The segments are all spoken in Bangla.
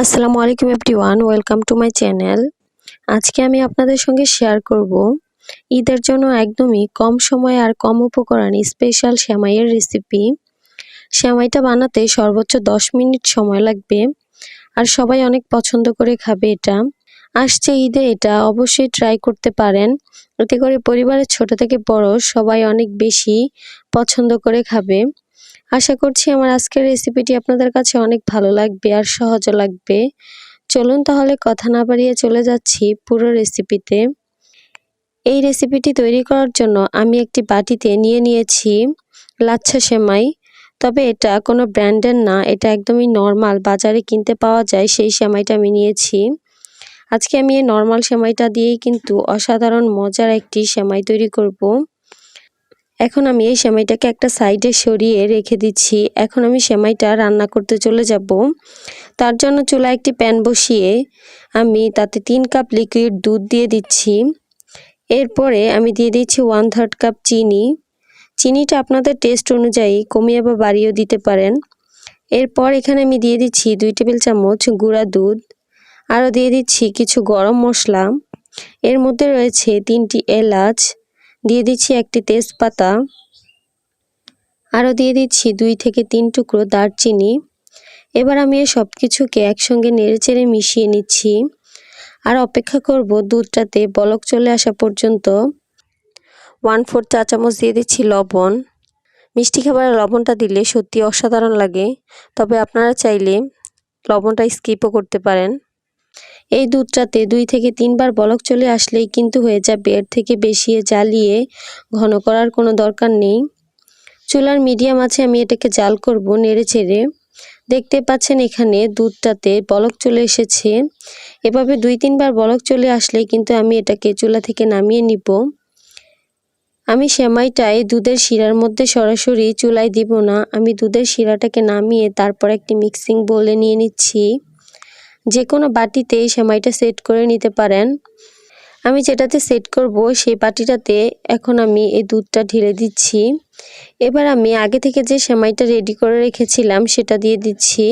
আসসালামু আলাইকুম everyone welcome to my channel আজকে আমি আপনাদের সঙ্গে শেয়ার করব ঈদের জন্য একদমই কম সময় আর কম উপকরণে স্পেশাল শ্যামাইয়ের রেসিপি শ্যামাইটা বানাতে সর্বোচ্চ 10 মিনিট সময় লাগবে আর সবাই অনেক পছন্দ করে খাবে এটা। আসছে ঈদে এটা, অবশ্যই ট্রাই করতে পারেন। এতে করে পরিবারের ছোট থেকে বড় সবাই অনেক বেশি পছন্দ করে খাবে। আশা করছি আমার আজকের রেসিপিটি আপনাদের কাছে অনেক ভালো লাগবে আর সহজও লাগবে। চলুন তাহলে কথা না বাড়িয়ে চলে যাচ্ছি পুরো রেসিপিতে এই রেসিপিটি তৈরি করার জন্য আমি একটি বাটিতে নিয়ে নিয়েছি লাচ্ছা সেমাই। তবে এটা কোনো ব্র্যান্ডের না, এটা একদমই নর্মাল বাজারে কিনতে পাওয়া যায় সেই সেমাইটা আমি নিয়েছি। আজকে আমি এই নর্মাল সেমাইটা দিয়েই কিন্তু অসাধারণ মজার একটি সেমাই তৈরি করব। এখন আমি এই সেমাইটাকে একটা সাইডে সরিয়ে রেখে দিচ্ছি। এখন আমি সেমাইটা রান্না করতে চলে যাব। তার জন্য চুলা একটি প্যান বসিয়ে আমি তাতে তিন কাপ লিকুইড দুধ দিয়ে দিচ্ছি। এরপরে আমি দিয়ে দিচ্ছি ওয়ান থার্ড কাপ চিনি। চিনিটা আপনাদের টেস্ট অনুযায়ী কমিয়ে বা বাড়িয়েও দিতে পারেন। এরপর এখানে আমি দিয়ে দিচ্ছি দুই টেবিল চামচ গুঁড়া দুধ। আরও দিয়ে দিচ্ছি কিছু গরম মশলা। এর মধ্যে রয়েছে তিনটি এলাচ দিয়ে দিচ্ছি একটি তেজপাতা। আরও দিয়ে দিচ্ছি দুই থেকে তিন টুকরো দারচিনি। এবার আমি এই সব কিছুকে একসঙ্গে নেড়েচেড়ে মিশিয়ে নিচ্ছি। আর অপেক্ষা করব দুধটাতে। বলক চলে আসা পর্যন্ত ওয়ান ফোর চা চামচ দিয়ে দিচ্ছি লবণ। মিষ্টি খাবারে লবণটা দিলে সত্যি অসাধারণ লাগে। তবে আপনারা চাইলে লবণটা স্কিপও করতে পারেন। এই দুধটাতে দুই থেকে তিনবার বলক চলে আসলেই কিন্তু হয়ে যাবে। এর থেকে বেশি জ্বালিয়ে ঘন করার কোনো দরকার নেই। চুলার মিডিয়াম আছে, আমি এটাকে জাল করব নেড়ে ছেড়ে দেখতে পাচ্ছেন এখানে দুধটাতে বলক চলে এসেছে। এভাবে দুই তিনবার বলক চলে আসলেই কিন্তু আমি এটাকে চুলা থেকে নামিয়ে নিব। আমি সেমাইটাই দুধের শিরার মধ্যে সরাসরি চুলায় দিব না। আমি দুধের শিরাটাকে নামিয়ে তারপর একটি মিক্সিং বলে নিয়ে নিচ্ছি। যে কোনো বাটিতে এই সেমাইটা সেট করে নিতে পারেন। আমি যেটাতে সেট করব সেই বাটিটাতে এখন আমি এই দুধটা ঢেলে দিচ্ছি। এবার আমি আগে থেকে যে সেমাইটা রেডি করে রেখেছিলাম সেটা দিয়ে দিচ্ছি।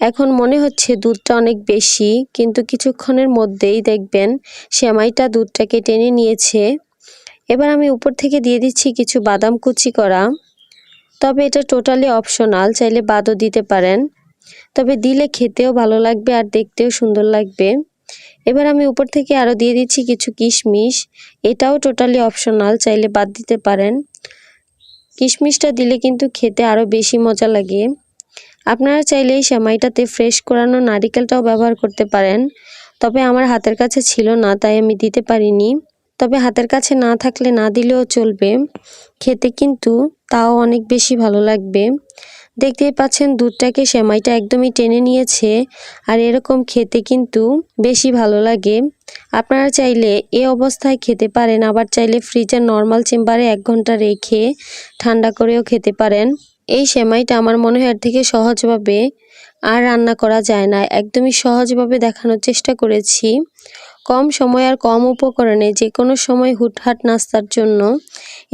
এখন মনে হচ্ছে দুধটা অনেক বেশি, কিন্তু কিছুক্ষণের মধ্যেই দেখবেন সেমাইটা দুধটাকে টেনে নিয়েছে। এবার আমি উপর থেকে দিয়ে দিচ্ছি কিছু বাদাম কুচি করা। তবে এটা টোটালি অপশনাল, চাইলে বাদও দিতে পারেন। তবে দিলে খেতেও ভালো লাগবে আর দেখতেও সুন্দর লাগবে। এবার আমি উপর থেকে আরও দিয়ে দিচ্ছি কিছু কিশমিশ। এটাও টোটালি অপশনাল চাইলে বাদ দিতে পারেন। কিশমিশটা দিলে কিন্তু খেতে আরও বেশি মজা লাগে। আপনারা চাইলে এই সেমাইটাতে ফ্রেশ করানো নারিকেলটাও ব্যবহার করতে পারেন। তবে আমার হাতের কাছে ছিল না, তাই আমি দিতে পারিনি। তবে হাতের কাছে না থাকলে না দিলেও চলবে। খেতে কিন্তু তাও অনেক বেশি ভালো লাগবে। দেখতেই পাচ্ছেন দুধটাকে সেমাইটা একদমই টেনে নিয়েছে আর এরকম খেতে কিন্তু বেশি ভালো লাগে। আপনারা চাইলে এ অবস্থায় খেতে পারেন, আবার চাইলে ফ্রিজের নর্মাল চেম্বারে এক ঘণ্টা রেখে ঠান্ডা করেও খেতে পারেন। এই সেমাইটা আমার মনে হয় থেকে সহজভাবে আর রান্না করা যায় না, একদমই সহজভাবে দেখানোর চেষ্টা করেছি। কম সময় আর কম উপকরণে যে কোনো সময় হুটহাট নাস্তার জন্য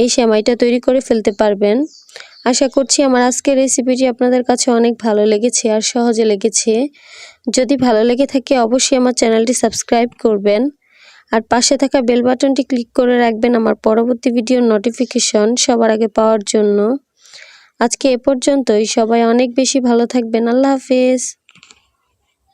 এই সেমাইটা তৈরি করে ফেলতে পারবেন। আশা করছি আমার আজকের রেসিপিটি আপনাদের কাছে অনেক ভালো লেগেছে আর সহজে লেগেছে। যদি ভালো লেগে থাকে, অবশ্যই আমার চ্যানেলটি সাবস্ক্রাইব করবেন। আর পাশে থাকা বেল বাটনটি ক্লিক করে রাখবেন আমার পরবর্তী ভিডিওর নোটিফিকেশন সবার আগে পাওয়ার জন্য। আজকে এ পর্যন্তই। সবাই অনেক বেশি ভালো থাকবেন। আল্লাহ হাফেজ।